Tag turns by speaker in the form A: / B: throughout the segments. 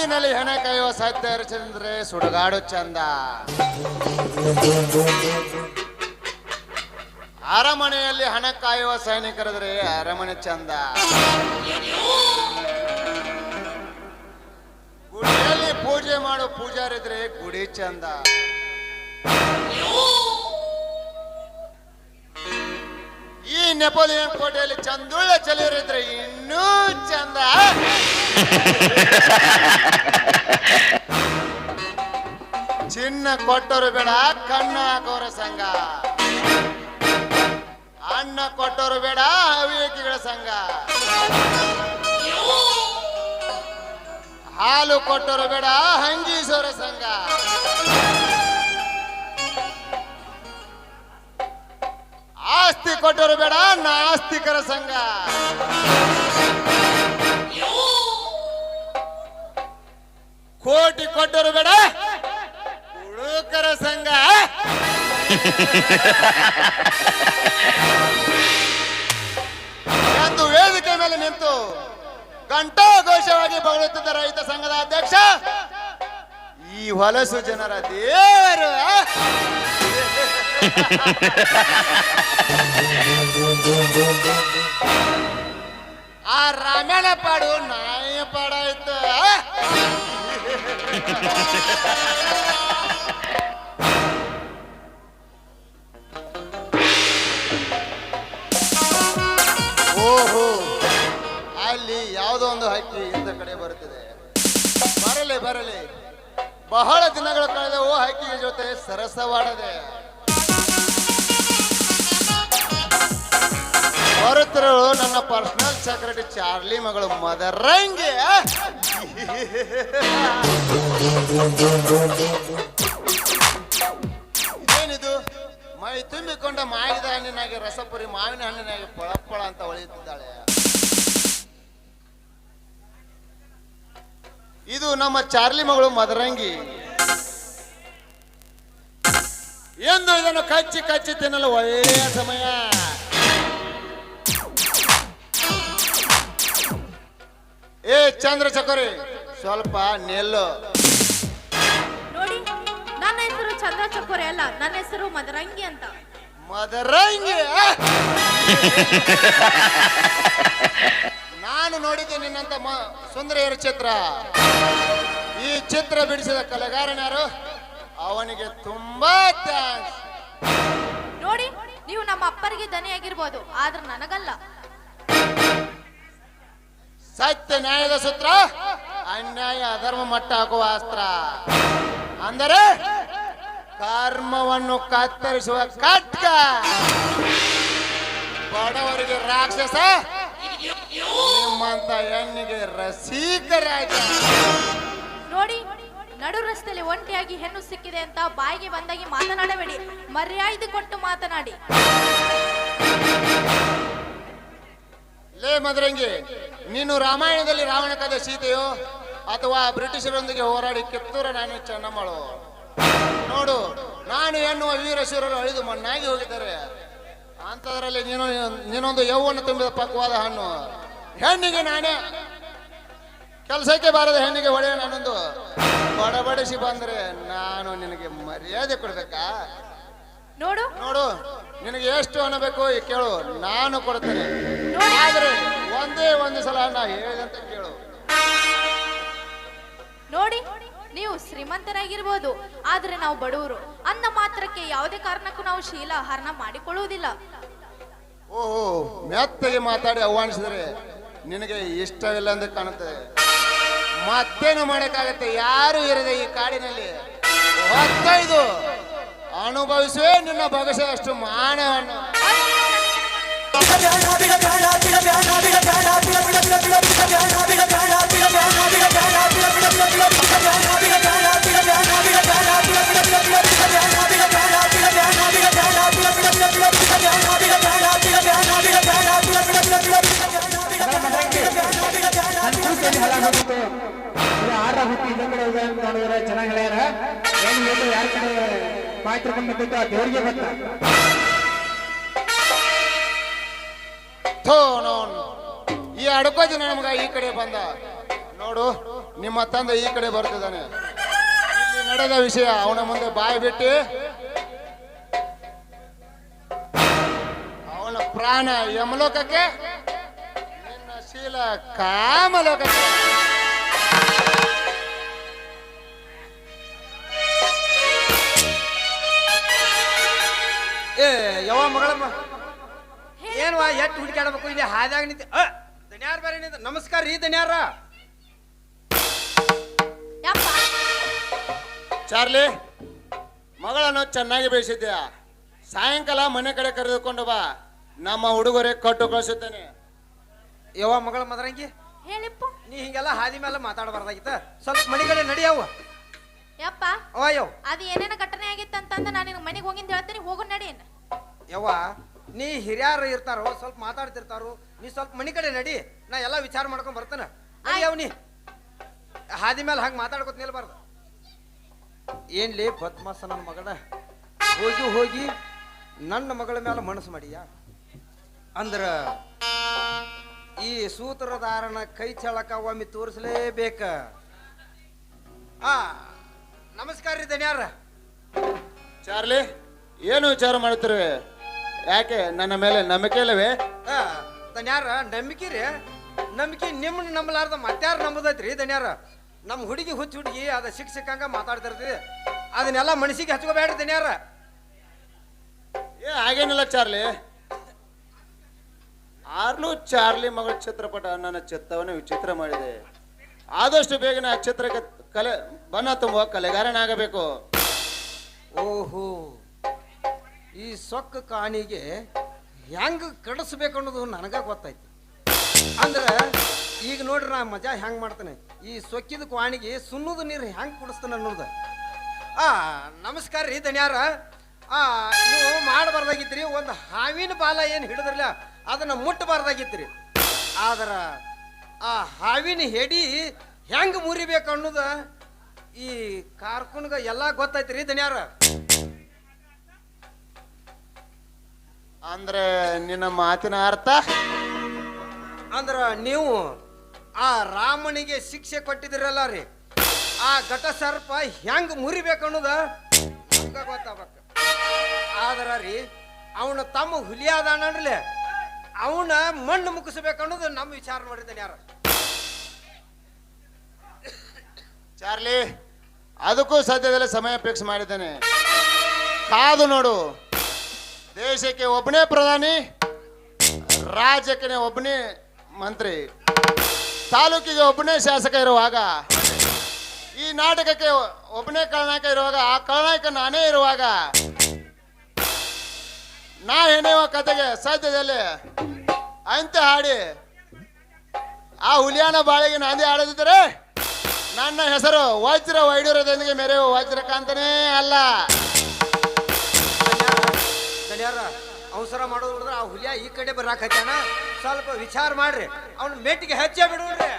A: ಸುಡಗಾಡಿನಲ್ಲಿ ಹೆಣ ಕಾಯುವ ಸಾಧ್ಯ ಚಂದ್ರೆ ಸುಡಗಾಡು ಚಂದ. ಅರಮನೆಯಲ್ಲಿ ಹಣ ಕಾಯುವ ಸೈನಿಕರಿದ್ರೆ ಅರಮನೆ ಚಂದ. ಗುಡಿಯಲ್ಲಿ ಪೂಜೆ ಮಾಡೋ ಪೂಜಾರಿದ್ರೆ ಗುಡಿ ಚಂದ. ಈ ನೆಪೋಲಿಯನ್ ಕೋಟೆಯಲ್ಲಿ ಚಂದುಳ್ಳ ಚಲಿಯರಿದ್ರೆ ಇನ್ನೂ ಚಂದ. ಚಿನ್ನ ಕೊಟ್ಟರು ಬೇಡ, ಕಣ್ಣ ಹಾಕೋರ ಸಂಘ. ಅಣ್ಣ ಕೊಟ್ಟರು ಬೇಡ, ಅವಿವೇಕಿಗಳ ಸಂಘ. ಹಾಲು ಕೊಟ್ಟರು ಬೇಡ ಹಂಗೀಸೋರ ಸಂಘ. ಆಸ್ತಿ ಕೊಟ್ಟರು ಬೇಡ, ನಾಸ್ತಿಕರ ಸಂಘ. ಕೋಟಿ ಕೊಟ್ಟರು ಬೇಡ. ಹುಡುಕರ ಸಂಘ. ಎಂದು ವೇದಿಕೆ ಮೇಲೆ ನಿಂತು ಘಂಟಾಘೋಷವಾಗಿ ಬಗಳುತ್ತಿದ್ದ ರೈತ ಸಂಘದ ಅಧ್ಯಕ್ಷ, ಈ ಹೊಲಸು ಜನರ ದೇವರು, ಆ? ರಾಮಾಯಣ ಪಾಡು ನಾಯ ಓಹೋ, ಅಲ್ಲಿ ಯಾವುದೋ ಒಂದು ಹಕ್ಕಿ ಇಂದ ಕಡೆ ಬರುತ್ತಿದೆ. ಬರಲಿ ಬರಲಿ. ಬಹಳ ದಿನಗಳ ಕಳೆದವು ಹಕ್ಕಿಯ ಜೊತೆ ಸರಸವಾಡದೆ. ಬರುತ್ತಿರೋ ನನ್ನ ಪರ್ಸನಲ್ ಸೆಕ್ರೆಟರಿ ಚಾರ್ಲಿ ಮಗಳು ಮದರಂಗಿ ಏನಿದು? ಮೈ ತುಂಬಿಕೊಂಡ ಮಾಗಿದ ಹಣ್ಣಿನಾಗೆ, ರಸಪುರಿ ಮಾವಿನ ಹಣ್ಣಿನಾಗೆ ಪೊಳಪ್ಪಳ ಅಂತ ಹೊಳೆಯುತ್ತಿದ್ದಾಳೆ. ಇದು ನಮ್ಮ ಚಾರ್ಲಿ ಮಗಳು ಮದರಂಗಿ. ಎಂದು ಇದನ್ನು ಕಚ್ಚಿ ಕಚ್ಚಿ ತಿನ್ನಲು ಒಳ್ಳೆಯ ಸಮಯ. ಏ ಚಂದ್ರ ಚಕೋರಿ ಸ್ವಲ್ಪ ನೆಲ್ಲು.
B: ನೋಡಿ ನನ್ನ ಹೆಸರು ಚಂದ್ರ ಚಕೋರಿ ಅಲ್ಲ ನನ್ನ ಹೆಸರು ಮದರಂಗಿ ಅಂತ.
A: ಮದರಂಗಿ ನಾನು ನೋಡಿದ್ದೆ ನಿನ್ನಂತ ಮ- ಸುಂದರಿಯರ ಚಿತ್ರ. ಈ ಚಿತ್ರ ಬಿಡಿಸಿದ ಕಲೆಗಾರನಾರು ಅವನಿಗೆ ತುಂಬಾ ಥ್ಯಾಂಕ್ಸ್
B: ನೋಡಿ ನೀವು ನಮ್ಮ ಅಪ್ಪರಿಗೆ ದನಿಯಾಗಿರ್ಬೋದು ಆದ್ರೆ ನನಗಲ್ಲ.
A: ಸತ್ಯ ನ್ಯಾಯದ ಸೂತ್ರ, ಅನ್ಯಾಯ ಅಧರ್ಮ ಮಟ್ಟ ಹಾಕುವ ಅಸ್ತ್ರ. ಅಂದರೆ ಕರ್ಮವನ್ನು ಕತ್ತರಿಸುವ ಕಟ್ಕ ಬಡವರಿಗೆ ರಾಕ್ಷಸ, ನಿಮ್ಮಂತ ಹೆಣ್ಣಿಗೆ ರಸೀಕ ರಾಜ
B: ನೋಡಿ, ನಡು ರಸ್ತೆಯಲ್ಲಿ ಒಂಟಿಯಾಗಿ ಹೆಣ್ಣು ಸಿಕ್ಕಿದೆ ಅಂತ ಬಾಯಿಗೆ ಬಂದಾಗಿ ಮಾತನಾಡಬೇಡಿ. ಮರ್ಯಾದೆ ಕೊಟ್ಟು ಮಾತನಾಡಿ.
A: ಲೇ ಮದರಂಗಿ ನೀನು ರಾಮಾಯಣದಲ್ಲಿ ರಾವಣ ಕಥೆ ಸೀತೆಯೋ ಅಥವಾ ಬ್ರಿಟಿಷರೊಂದಿಗೆ ಹೋರಾಡಿ ಕಿತ್ತೂರ ನಾನು ಚೆನ್ನಮ್ಮಳು ನೋಡು ನಾನು ಎನ್ನುವ ವೀರಶೂರರು ಅಳಿದು ಮಣ್ಣಾಗಿ ಹೋಗಿದ್ದಾರೆ. ಅಂಥದ್ರಲ್ಲಿ ನೀನು ನೀನೊಂದು ಯೌವನ ತುಂಬಿದ ಪಕ್ವಾದ ಹಣ್ಣು. ಹೆಣ್ಣಿಗೆ ನಾನೇ. ಕೆಲಸಕ್ಕೆ ಬಾರದ ಹೆಣ್ಣಿಗೆ ಒಳ್ಳೆಯ ನಾನೊಂದು. ಬಡಬಡಿಸಿ ಬಂದ್ರೆ ನಾನು ನಿನಗೆ ಮರ್ಯಾದೆ ಕೊಡ್ಬೇಕಾ?
B: ನೋಡು.
A: ನೋಡು ನಿನಗೆ ಎಷ್ಟು ಅನ್ನಬೇಕು ಬೇಕು ಈ ಕೇಳು. ನಾನು ಕೊಡ್ತೇನೆ. ಆದ್ರೆ ಒಂದೇ ಒಂದು ಸಲ ನಾ ಹೇಳಿದಂತ ಕೇಳು.
B: ನೋಡಿ ನೀವು ಶ್ರೀಮಂತರಾಗಿರ್ಬೋದು ಆದ್ರೆ ನಾವು ಬಡವರು. ಅನ್ನ ಮಾತ್ರಕ್ಕೆ ಯಾವುದೇ ಕಾರಣಕ್ಕೂ ನಾವು ಶೀಲ ಹರಣ ಮಾಡಿಕೊಳ್ಳುವುದಿಲ್ಲ.
A: ಓಹೋ ಮೆತ್ತಗೆ ಮಾತಾಡಿ ಆಹ್ವಾನಿಸಿದ್ರೆ ನಿನಗೆ ಇಷ್ಟವಿಲ್ಲ ಅಂತ ಕಾಣುತ್ತೆ. ಮತ್ತೇನು ಮಾಡಕ್ಕಾಗತ್ತೆ? ಯಾರು ಇರದೆ ಈ ಕಾಡಿನಲ್ಲಿ? ಹೊತ್ತೈದು ಅನುಭವಿಸುವೆ ನಿನ್ನ ಭವಿಷ್ಯ ಅಷ್ಟು ಮಾನವನ್ನು
C: ಚೆನ್ನಾಗಿ ಹೇಳ್ಯಾರ ಏನು ಯಾರು ಯಾರ ಕಡೆ ಪಾತ್ರ ಬಂದಿತ್ತು ಆ ದೇವರಿಗೆ ಗೊತ್ತ?
A: ಥೋ ನೋನ್ ಈ ಅಡ್ಕೋದಿನ ನಮಗ ಈ ಕಡೆ ಬಂದ. ನೋಡು, ನಿಮ್ಮ ತಂದೆ ಈ ಕಡೆ ಬರ್ತಿದ್ದಾನೆ. ನಡೆದ ವಿಷಯ, ಅವನ ಮುಂದೆ ಬಾಯಿ ಬಿಟ್ಟು. ಅವನ ಪ್ರಾಣ ಯಮಲೋಕಕ್ಕೆ, ನಿನ್ನ ಶೀಲ ಕಾಮಲೋಕಕ್ಕೆ.
D: ಏ ಯಾವ ಮಗಳಮ್ಮ. ಏನ್ವಾ ಎಟ್ ಹುಡುಕಾಡ್ಬೇಕು ಇಲ್ಲಿ ಹಾದಾಗ ನಿಂತ ಧನ್ಯಾರ ದನ್ಯಾರ ಬೇರೆ ನಿಂತ ನಮಸ್ಕಾರ ರೀ ದನ್ಯಾರ.
B: ಯಪ್ಪ?
A: ಚಾರ್ಲಿ ಮಗಳನ್ನು ಚೆನ್ನಾಗಿ ಬೆಳೆಸಿದ್ಯಾ? ಸಾಯಂಕಾಲ ಮನೆ ಕಡೆ ಕರೆದುಕೊಂಡು ಬಾ. ನಮ್ಮ ಹುಡುಗರೇ ಕಟ್ಟು ಕಳಿಸುತ್ತೇನೆ
D: ಯಾವ ಮಗಳ ಮದರಂಗಿ
B: ಹೇಳಿಪ್ಪ.
D: ನೀ ಹಿಂಗೆಲ್ಲ ಹಾದಿ ಮೇಲೆ ಮಾತಾಡಬಾರ್ದಾಗಿತ್ತ. ಸ್ವಲ್ಪ ಮಣಿಗಡೆ ನಡಿಯವ
B: ಯಪ್ಪ?
D: ಅವ ಯವ್
B: ಅದು ಏನೇನ ಘಟನೆ ಆಗಿತ್ತಂತಂದ ನಾನು ನಿನಗೆ ಮನೆಗೆ ಹೋಗಿಂದ ಹೇಳ್ತೀನಿ. ಹೋಗು ನಡಿ.
D: ಯವ್ವ ನೀ ಹಿರಿಯರು ಇರ್ತಾರೋ ಸ್ವಲ್ಪ ಮಾತಾಡ್ತಿರ್ತಾರೋ ನೀ ಸ್ವಲ್ಪ ಮನಿ ಕಡೆ ನಡಿ ನಾ ಎಲ್ಲ ವಿಚಾರ ಮಾಡ್ಕೊಂಡ್ ಬರ್ತಾನ. ಅವನಿ. ನೀ ಹಾದಿ ಮೇಲೆ ಹಂಗೆ ಮಾತಾಡ್ಕೊತ ನಿಲ್ಬಾರ್ದು. ಏನ್ಲಿ ಪದ್ಮಾಸ ನನ್ನ ಮಗಳ ಹೋಗಿ ಹೋಗಿ ನನ್ನ ಮಗಳ ಮೇಲೆ ಮನಸ್ಸು ಮಾಡಿಯ? ಅಂದ್ರ ಈ ಸೂತ್ರಧಾರನ ಕೈ ಚಳಕ ಒಮ್ಮೆ ತೋರಿಸಲೇಬೇಕ. ಆ ನಮಸ್ಕಾರ ರೀ ಧನ್ಯಾರ.
A: ಚಾರ್ಲಿ ಏನು ವಿಚಾರ ಮಾಡ್ತೀರಿ ಯಾಕೆ? ನನ್ನ ಮೇಲೆ ನಂಬಿಕೆ ಇಲ್ಲವೇ?
D: ದನ್ಯಾರ ನಂಬಿಕೆ ರೀ. ನಂಬಿಕೆ ನಿಮ್ಮನ್ನ ನಂಬಲಾರ್ದ ಮತ್ತಾರ ನಂಬದೈತ್ರಿ ದನ್ಯಾರ ನಮ್ಮ ಹುಡುಗಿ ಹುಚ್ಚ ಹುಡುಗಿ ಅದ ಶಿಕ್ಷಕಂಗ ಸಿಕ್ಕಂಗ ಮಾತಾಡ್ತಿರ್ತೀವಿ ಅದನ್ನೆಲ್ಲ ಮನಸ್ಸಿಗೆ ಹಚ್ಕೋಬೇಡ್ರಿ ದನ್ಯಾರ
A: ಏ ಹಾಗೇನಿಲ್ಲ ಚಾರ್ಲಿ. ಆರ್ಲು ಚಾರ್ಲಿ ಮಗಳ ಚಿತ್ರಪಟ ನನ್ನ ಚಿತ್ತವನ್ನು ವಿಚಿತ್ರ ಮಾಡಿದೆ. ಆದಷ್ಟು ಬೇಗನೆ ಆ ಚಿತ್ರಕ್ಕೆ ಕಲೆ ಬಣ್ಣ ತುಂಬುವ ಕಲೆಗಾರನಾಗಬೇಕು.
D: ಓಹೋ. ಈ ಸೊಕ್ಕ ಕಾಣಿಗೆ ಹೆಂಗೆ ಕಡಿಸ್ಬೇಕು ಅನ್ನೋದು ನನಗ ಗೊತ್ತೈತಿ ಅಂದ್ರೆ ಈಗ ನೋಡ್ರಿ ನಾ ಮಜಾ ಹೆಂಗ್ ಮಾಡ್ತಾನೆ. ಈ ಸೊಕ್ಕಿದ ಕ್ವಾಣಿಗೆ ಸುನ್ನದ ನೀರು ಹೆಂಗ್ ಕುಡಿಸ್ತಾನೆ ಅನ್ನೋದು. ಆ, ನಮಸ್ಕಾರ ರೀ ದಣ್ಯಾರ ಆ, ನೀವು ಮಾಡಬಾರ್ದಾಗಿತ್ರಿ, ಒಂದು ಹಾವಿನ ಬಾಲ ಏನು ಹಿಡಿದ್ರಲ್ಲ, ಅದನ್ನ ಮುಟ್ಟಬಾರ್ದಾಗಿತ್ರಿ. ಆದ್ರ ಆ ಹಾವಿನ ಹೆಡಿ ಹೆಂಗ್ ಮುರಿಬೇಕು ಅನ್ನೋದು ಈ ಕಾರ್ಕುನ್ಗ ಎಲ್ಲ ಗೊತ್ತೈತ್ರಿ ದನ್ಯಾರ
A: ಅಂದ್ರೆ ನಿನ್ನ ಮಾತಿನ ಅರ್ಥ?
D: ಅಂದ್ರ ನೀವು ಆ ರಾಮನಿಗೆ ಶಿಕ್ಷೆ ಕೊಟ್ಟಿದಿರಲ್ಲ ರೀ ಆ ಘಟ ಸರ್ಪ ಹೆಂಗ್ ಮುರಿಬೇಕು ಅನ್ನೋದ ಗೊತ್ತಾಗಬೇಕು. ಆದ್ರ ರೀ ಅವನ ತಮ್ಮ ಹುಲಿ ಅದಾನಲ್ರಿ ಅವನ ಮಣ್ಣು ಮುಗಿಸ್ಬೇಕು ಅನ್ನೋದು ನಮ್ಮ ವಿಚಾರ ಮಾಡಿದ್ದಾನೆ ಯಾರು.
A: ಚಾರ್ಲಿ ಅದಕ್ಕೂ ಸದ್ಯದಲ್ಲೇ ಸಮಯ ಫಿಕ್ಸ್ ಮಾಡಿದ್ದೇನೆ. ಕಾದು ನೋಡು. ದೇಶಕ್ಕೆ ಒಬ್ಬನೇ ಪ್ರಧಾನಿ, ರಾಜ್ಯಕ್ಕೆ ಒಬ್ಬನೇ ಮಂತ್ರಿ, ತಾಲೂಕಿಗೆ ಒಬ್ಬನೇ ಶಾಸಕ ಇರುವಾಗ, ಈ ನಾಟಕಕ್ಕೆ ಒಬ್ಬನೇ ಖಳನಾಯಕ ಇರುವಾಗ, ಆ ಖಳನಾಯಕ ನಾನೇ ಇರುವಾಗ, ನಾ ಹೆಣೆಯುವ ಕತೆಗೆ ಸದ್ಯದಲ್ಲಿ ಅಂತ ಹಾಡಿ, ಆ ಹುಲಿಯಾನ ಬಾಳಿಗೆ ನಾಂದಿ ಆಡದಿದ್ದರೆ ನನ್ನ ಹೆಸರು ವಜ್ರ ವೈಡೂರದೊಂದಿಗೆ ಮೆರೆಯುವ ವಜ್ರಕಾಂತನೇ ಅಲ್ಲ.
D: ದನ್ಯಾರ ಅವಸರ ಮಾಡೋದು ನೋಡಿದ್ರೆ ಆ ಹುಲಿಯ ಈ ಕಡೆ ಬರಾಕ್ ಹಚ್ಚಾನ ಸ್ವಲ್ಪ ವಿಚಾರ ಮಾಡ್ರಿ, ಅವ್ನ ಮೆಟ್ಟಿಗೆ ಹೆಚ್ಚೆ ಬಿಡ್ರಿ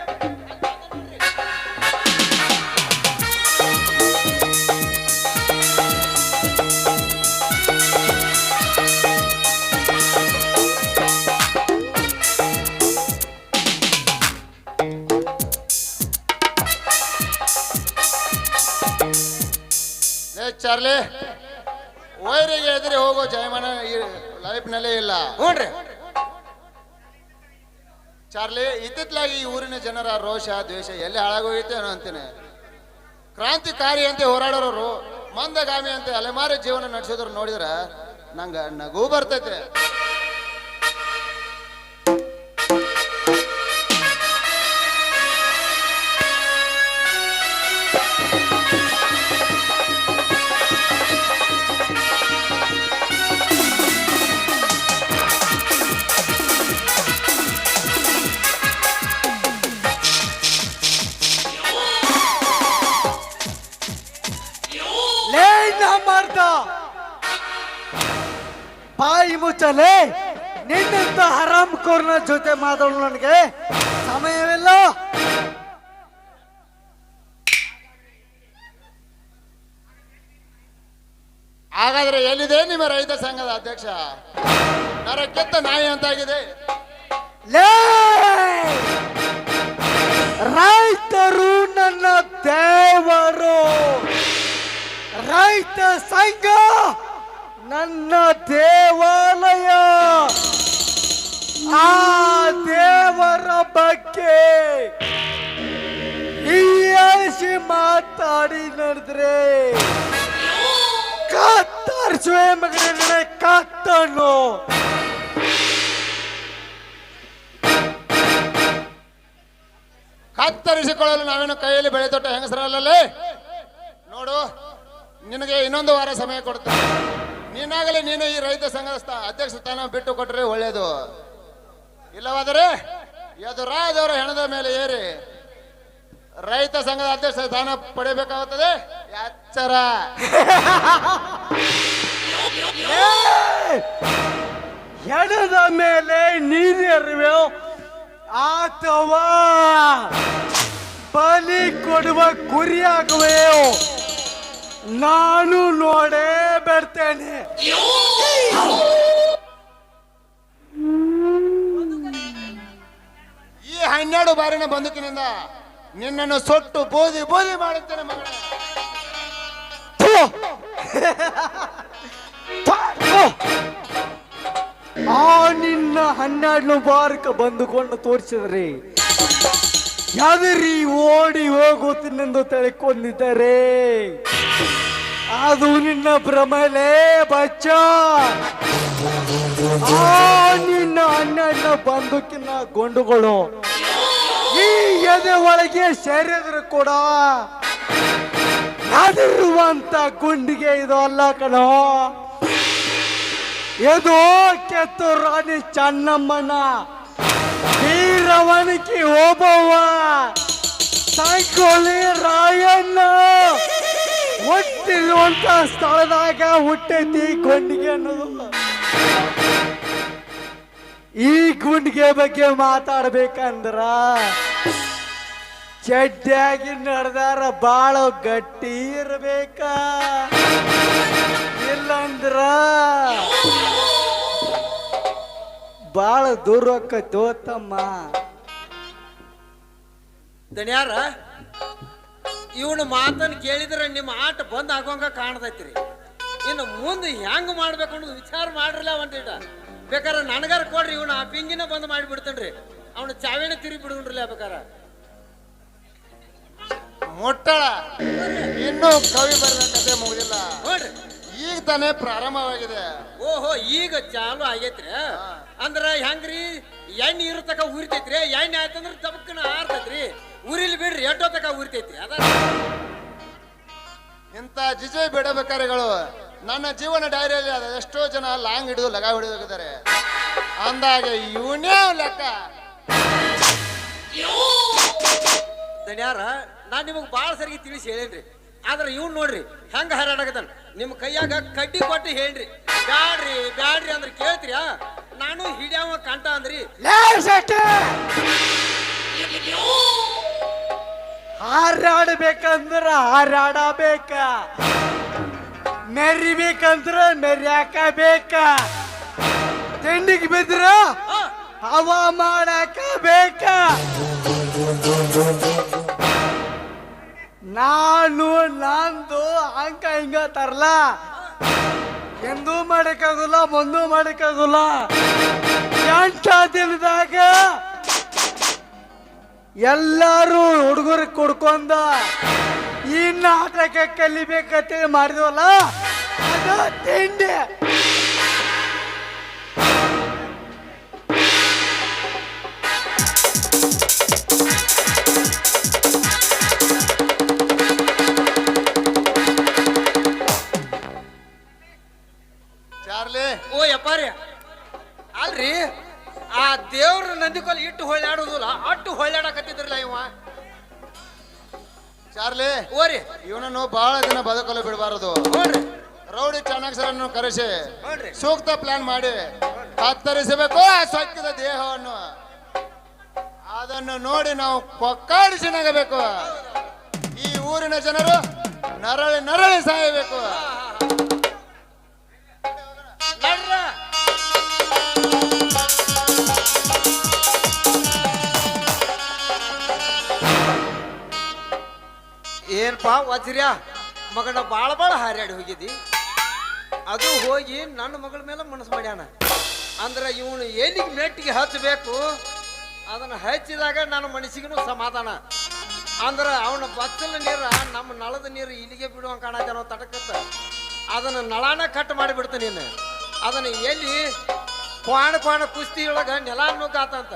A: ಏ ಚಾರ್ಲಿ. ವೈರಿಗೆ ಎದುರಿ ಹೋಗೋ ಜಯಮಾನ ಈ ಲೈಫ್ನಲ್ಲೇ ಇಲ್ಲ.
D: ಹ್ಞೂನ್ರಿ
A: ಚಾರ್ಲಿ ಇತ್ತಿತ್ತಲಾಗಿ ಈ ಊರಿನ ಜನರ ರೋಷ ದ್ವೇಷ ಎಲ್ಲಿ ಹಾಳಾಗೋಗಿತ್ತು ಏನೋ ಅಂತೀನಿ. ಕ್ರಾಂತಿಕಾರಿ ಅಂತ ಹೋರಾಡೋರು ಮಂದಗಾಮಿ ಅಂತ ಅಲೆಮಾರಿ ಜೀವನ ನಡೆಸಿದ್ರು ನೋಡಿದ್ರೆ ನಂಗೆ ನಗು ಬರ್ತೈತೆ.
E: ಹರಾಮ್ ಕೋರ್ನ ಜೊತೆ ಮಾತಾಡೋಣ ನನಗೆ. ಸಮಯವಿಲ್ಲ.
A: ಹಾಗಾದ್ರೆ ಎಲ್ಲಿದೆ ನಿಮ್ಮ ರೈತ ಸಂಘದ ಅಧ್ಯಕ್ಷ? ಕೆತ್ತ ನಾಯಿ ಅಂತಾಗಿದೆ.
E: ಲೇ! ರೈತರು ನನ್ನ ದೇವರು. ರೈತ ಸಂಘ ನನ್ನ ದೇವಾಲಯ. ಆ ದೇವರ ಬಗ್ಗೆ ಹೀಯಾಳಿಸಿ ಮಾತಾಡಿ ನಡೆದ್ರೆ ಕತ್ತರಿಸುವೆ ಮಗನ ಕತ್ತನ್ನು
A: ಕತ್ತರಿಸಿಕೊಳ್ಳಲು ನಾವೇನು ಕೈಯಲ್ಲಿ ಬೆಳೆ ತೊಟ್ಟ ಹೆಂಗಸರಲ್ಲೇ ನೋಡು, ನಿನಗೆ ಇನ್ನೊಂದು ವಾರ ಸಮಯ ಕೊಡ್ತೇನೆ. ನೀನಾಗಲೇ ನೀನು ಈ ರೈತ ಸಂಘದ ಅಧ್ಯಕ್ಷ ಸ್ಥಾನ ಬಿಟ್ಟು ಕೊಟ್ಟರೆ ಒಳ್ಳೆಯದು ಇಲ್ಲವಾದರೆ ಎದುರಾದವರ ಹೆಣದ ಮೇಲೆ ಏರಿ ರೈತ ಸಂಘದ ಅಧ್ಯಕ್ಷ ಸ್ಥಾನ ಪಡೆಯಬೇಕಾಗುತ್ತದೆ ಎಚ್ಚರ.
E: ಹೆಣದ ಮೇಲೆ ನೀರಿವೆ ಅಥವಾ ಬಲಿ ಕೊಡುವ ಗುರಿಯಾಗುವೆಯೋ ನಾನು ನೋಡೇ ಬಿಡ್ತೇನೆ
A: ಹನ್ನೆರಡು ಬಾರಿನ ಬಂದೂಕಿನಿಂದ ನಿನ್ನನ್ನು ಸೊಟ್ಟು ಬೋದಿ ಬೋದಿ ಮಾಡುತ್ತೇನೆ!
E: ಥು! ಆ ನಿನ್ನ ಹನ್ನೆರಡು ಬಾರಕ ಬಂದುಕೊಂಡು ತೋರಿಸಿದ್ರಿ ಯಾವ್ದ್ರಿ ಓಡಿ ಹೋಗುತ್ತೀನೆಂದು ತಿಳ್ಕೊಂಡಿದ್ದಾರೆ ಅದು ನಿನ್ನ ಭ್ರಮಲೆ ಬಚ್ಚ ಆ ನಿನ್ನ ಹನ್ನೆರಡು ಬಂದುಕಿನ ಗೊಂಡುಗಳು ಎದೆ ಒಳಗೆ ಸೇರಿದ್ರು ಕೂಡ ಅದಿರುವಂತ ಗುಂಡಿಗೆ ಇದು ಅಲ್ಲ ಕಣೋ. ಇದು ಕೆತ್ತು ರಾಣಿ ಚನ್ನಮ್ಮನ ವೀರವನಿಕೆ ಓಬವ್ವ ಸಂಗೊಳ್ಳಿ ರಾಯಣ್ಣ. ಹುಟ್ಟಿರುವಂತ ಸ್ಥಳದಾಗ ಹುಟ್ಟೈತಿ ಗುಂಡಿಗೆ ಅನ್ನೋದು. ಈ ಗುಂಡಿಗೆ ಬಗ್ಗೆ ಮಾತಾಡ್ಬೇಕಂದ್ರ ಚಡ್ಡಿಯಾಗಿ ನಡೆದಾರ ಬಾಳ ಗಟ್ಟಿ ಇರ್ಬೇಕ. ಇಲ್ಲಂದ್ರ ಬಾಳ ದೂರ ತೋತಮ್ಮ. ತಮ್ಮ
D: ದಣ್ಯಾರ, ಇವನು ಮಾತನ್ನು ಕೇಳಿದ್ರೆ ನಿಮ್ಮ ಆಟ ಬಂದ್ ಆಗೋಂಗ ಕಾಣ್ತೈತ್ರಿ. ಇನ್ನು ಮುಂದೆ ಹೆಂಗ್ ಮಾಡ್ಬೇಕು ಅನ್ನೋದು ವಿಚಾರ ಮಾಡ್ರಲ್ಲ ಒಂದಿಟ ಬೇಕಾದ್ರೆ ನನಗಾರ ಕೊಡ್ರಿ, ಇವನು ಆ ಪಿಂಗಿನ ಬಂದ್ ಮಾಡಿಬಿಡ್ತೇನ್ರಿ. ಅವನು ಚಾವಿನ ತಿರುಗಿ ಬಿಡುನ್ರಲ್ಲ ಬೇಕಾರ
A: ಮುಟ್ಟಳ. ಇನ್ನೂ ಕವಿ ಬರೆದ ಕತೆ ಮುಗಿದಿಲ್ಲ.
D: ನೋಡ್ರಿ.
A: ಈಗ ತಾನೇ ಪ್ರಾರಂಭವಾಗಿದೆ.
D: ಓಹೋ ಈಗ ಚಾಲು ಆಗೈತ್ರಿ. ಅಂದ್ರ ಹೆಂಗ್ರಿ? ಎಣ್ಣೆ ಇರೋ ತಕ ಉರಿತೈತ್ರಿ. ಎಣ್ಣೆ ಆಯ್ತಂದ್ರ ತಬಕ್ಕನ ಆರ್ತೈತ್ರಿ. ಉರಿಲಿ ಬಿಡ್ರಿ ಎಟ್ಟೋ ತಕ ಉರಿತೈತಿ ಅದ
A: ಇಂಥ ಜಿಜೆ ಬಿಡಬೇಕಾರೆಗಳು ನನ್ನ ಜೀವನ ಡೈರಿಯಲ್ಲಿ ಅದ ಎಷ್ಟೋ ಜನ ಲಾಂಗ್ ಹಿಡಿದು ಲಗ ಹಿಡಿದಿದ್ದಾರೆ. ಅಂದಾಗ ಇವನೇ ಲೆಕ್ಕ?
D: ದಣ್ಯಾರ ನಾನ್ ನಿಮಗೆ ಭಾಳ ಸರಿ ತಿಳಿಸಿ ಹೇಳೇನ್ರಿ. ಆದ್ರೆ ಇವ್ನು ನೋಡ್ರಿ ಹೆಂಗ ಹಾರಾಡಕತ್ತಾನ ನಿಮ್ ಕೈಯಾಗ ಕಡ್ಡಿ ಕೊಟ್ಟು ಹೇಳ್ರಿ. ಬ್ಯಾಡ್ರಿ ಬ್ಯಾಡ್ರಿ ಅಂದ್ರೆ ಕೇಳ್ತೀರಿ? ನಾನು ಹಿಡಿಯಾವ ಕಂಟ ಅಂದ್ರಿ!
E: ಹಾರಾಡ್ಬೇಕಂದ್ರ ಹಾರಾಡಬೇಕ. ನೆರಿಬೇಕಂದ್ರ ಮೆರ್ಯಾಕ ಬೇಕ ತಿಂಡಿಗೆ ಬಿದ್ರ ಹವಾ ಮಾಡಕ ಬೇಕ ನಾನು, ನಂದು, ಅಂಕ ಹಿಂಗ ತರಲ. ಎಂದೂ ಮಾಡಕ್ಕಾಗಲ್ಲ ಮುಂದೂ ಮಾಡಕ್ಕಾಗಲ್ಲ. ಎಂಟ ದಿನದಾಗ ಎಲ್ಲಾರು ಹುಡುಗರು ಕೊಡ್ಕೊಂಡ ಈ ನಾಟಕ ಕಲಿಬೇಕಂತ ಮಾಡಿದ್ವಲ್ಲ? ಅದು ತಿಂಡಿ.
A: ಚಾಣಾಕ್ಷರನ್ನು ಸೂಕ್ತ ಪ್ಲಾನ್ ಮಾಡಿ. ಕತ್ತರಿಸಬೇಕು ಆ ಸೊಕ್ಕಿದ ದೇಹವನ್ನು. ಅದನ್ನು ನೋಡಿ ನಾವು ಕೊಕ್ಕಾಡಿಸಿ ನಗಬೇಕು. ಈ ಊರಿನ ಜನರು ನರಳಿ ನರಳಿ ಸಾಯಬೇಕು.
D: ಏನ್ಪಾ ವಜ್ರ್ಯ? ಮಗನ ಬಾಳ ಬಾಳ ಹಾರಾಡಿ ಹೋಗಿದ್ದಿ. ಅದು ಹೋಗಿ ನನ್ನ ಮಗಳ ಮೇಲೆ ಮನಸ್ಸು ಮಾಡ್ಯಾನ. ಅಂದ್ರೆ ಇವನು ಏನಿಗೆ ಮೆಟ್ಟಿಗೆ ಹಚ್ಚಬೇಕು? ಅದನ್ನ ಹಚ್ಚಿದಾಗ ನನ್ನ ಮನಸ್ಸಿಗೂ ಸಮಾಧಾನ. ಅಂದ್ರೆ ಅವನ ಬಚ್ಚಲ ನೀರ ನಮ್ಮ ನಳದ ನೀರು ಇಲ್ಲಿಗೆ ಬಿಡುವ ಕಾಣತೇನೋ ತಟಕತ್ತ. ಅದನ್ನ ನಳಾನ ಕಟ್ ಮಾಡಿಬಿಡ್ತೀನಿ ನೀನು. ಅದನ್ನ ಎಲ್ಲಿ? ಕ್ವಾಣ ಕ್ವಾಣ ಕುಸ್ತಿ ಒಳಗೆ ನೆಲ ನುಗ್ಗಾತಂತ.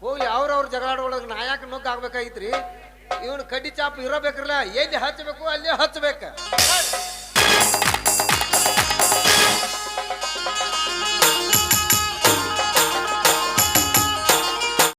D: ಹೋಗಿ ಅವ್ರವ್ರ ಜಗಳಾಡ ಒಳಗೆ ನಾ ಯಾಕೆ ನುಗ್ಗ ಆಗ್ಬೇಕಾಗಿತ್ರಿ ಇವನು ಕಡ್ಡಿ ಚಾಪ್ ಇರಬೇಕ್ರಲ್ಲ? ಎಲ್ಲಿ ಹಚ್ಚಬೇಕು, ಅಲ್ಲಿ ಹಚ್ಚಬೇಕು.